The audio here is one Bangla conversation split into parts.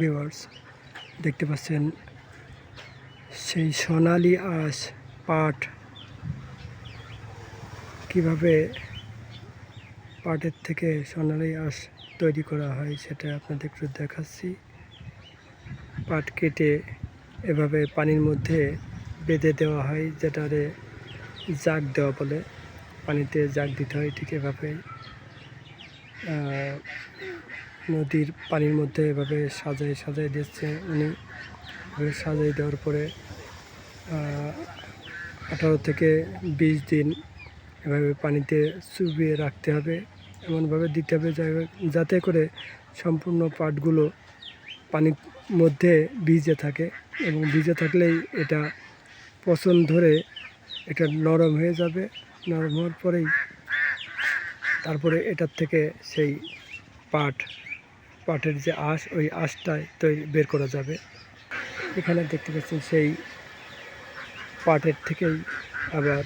ভিউয়ার্স দেখতে পাচ্ছেন সেই সোনালি আঁশ পাট কীভাবে পাটের থেকে সোনালি আঁশ তৈরি করা হয় সেটা আপনাদের একটু দেখাচ্ছি। পাট কেটে এভাবে পানির মধ্যে বেঁধে দেওয়া হয়, যেটারে জাগ দেওয়া বলে। পানিতে জাগ দিতে হয় ঠিক এভাবে নদীর পানির মধ্যে এভাবে সাজাই সাজাই দিচ্ছে উনি সাজাই দেওয়ার পরে আঠারো থেকে বিশ দিন এভাবে পানিতে চুবিয়ে রাখতে হবে, এমনভাবে দিতে হবে যাতে করে সম্পূর্ণ পাটগুলো পানির মধ্যে ভিজে থাকে এবং ভিজে থাকলেই এটা পচন ধরে এটা নরম হয়ে যাবে। নরম হওয়ার পরেই তারপরে এটার থেকে সেই পাট পাটের যে আঁশ, ওই আঁশটাই তৈরি, বের করা যাবে। এখানে দেখতে পাচ্ছেন সেই পাটের থেকেই আবার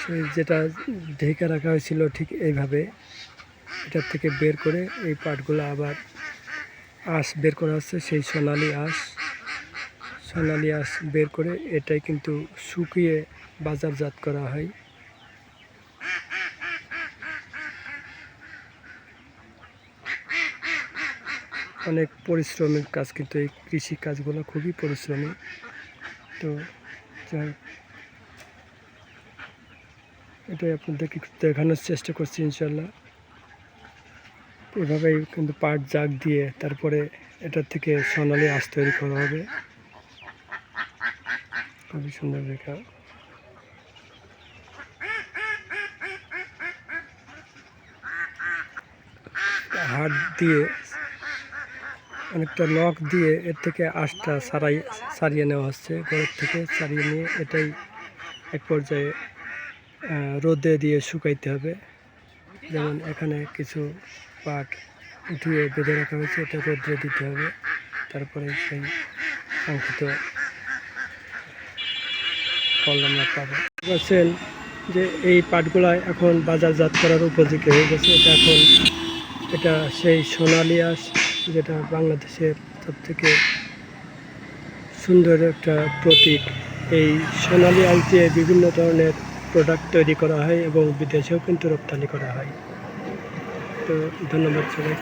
সেই যেটা ঢেকে রাখা হয়েছিল ঠিক এইভাবে, এটার থেকে বের করে এই পাটগুলো আবার আঁশ বের করা হচ্ছে, সেই সোনালি আঁশ। সোনালি আঁশ বের করে এটাই কিন্তু শুকিয়ে বাজারজাত করা হয়। অনেক পরিশ্রমের কাজ, কিন্তু এই কৃষি কাজগুলো খুবই পরিশ্রমী। তো যাই এটাই আপনাদেরকে দেখানোর চেষ্টা করছি ইনশাল্লাহ এভাবেই কিন্তু পাট জাগ দিয়ে তারপরে এটার থেকে সোনালি আঁশ তৈরি করা হবে। খুবই সুন্দর রেখা। হাত দিয়ে অনেকটা নখ দিয়ে এর থেকে আঁশটা সারাই, সারিয়ে নেওয়া হচ্ছে। ঘরের থেকে সারিয়ে নিয়ে এটাই এক পর্যায়ে রোদে দিয়ে শুকাইতে হবে। যেমন এখানে কিছু পাট উঠিয়ে বেঁধে রাখা হয়েছে, এটা রোদ্রে দিতে হবে। তারপরে সেই কাঙ্ক্ষিত ফল আমরা পাবো বলছেন যে এই পাটগুলা এখন বাজারজাত করার উপযোগী হয়ে গেছে। এটা এখন, এটা সেই সোনালি যেটা বাংলাদেশের সব থেকে সুন্দর একটা প্রতীক। এই সোনালি আঁশ দিয়ে বিভিন্ন ধরনের প্রোডাক্ট তৈরি করা হয় এবং বিদেশেও কিন্তু রপ্তানি করা হয়। তো ধন্যবাদ সবাই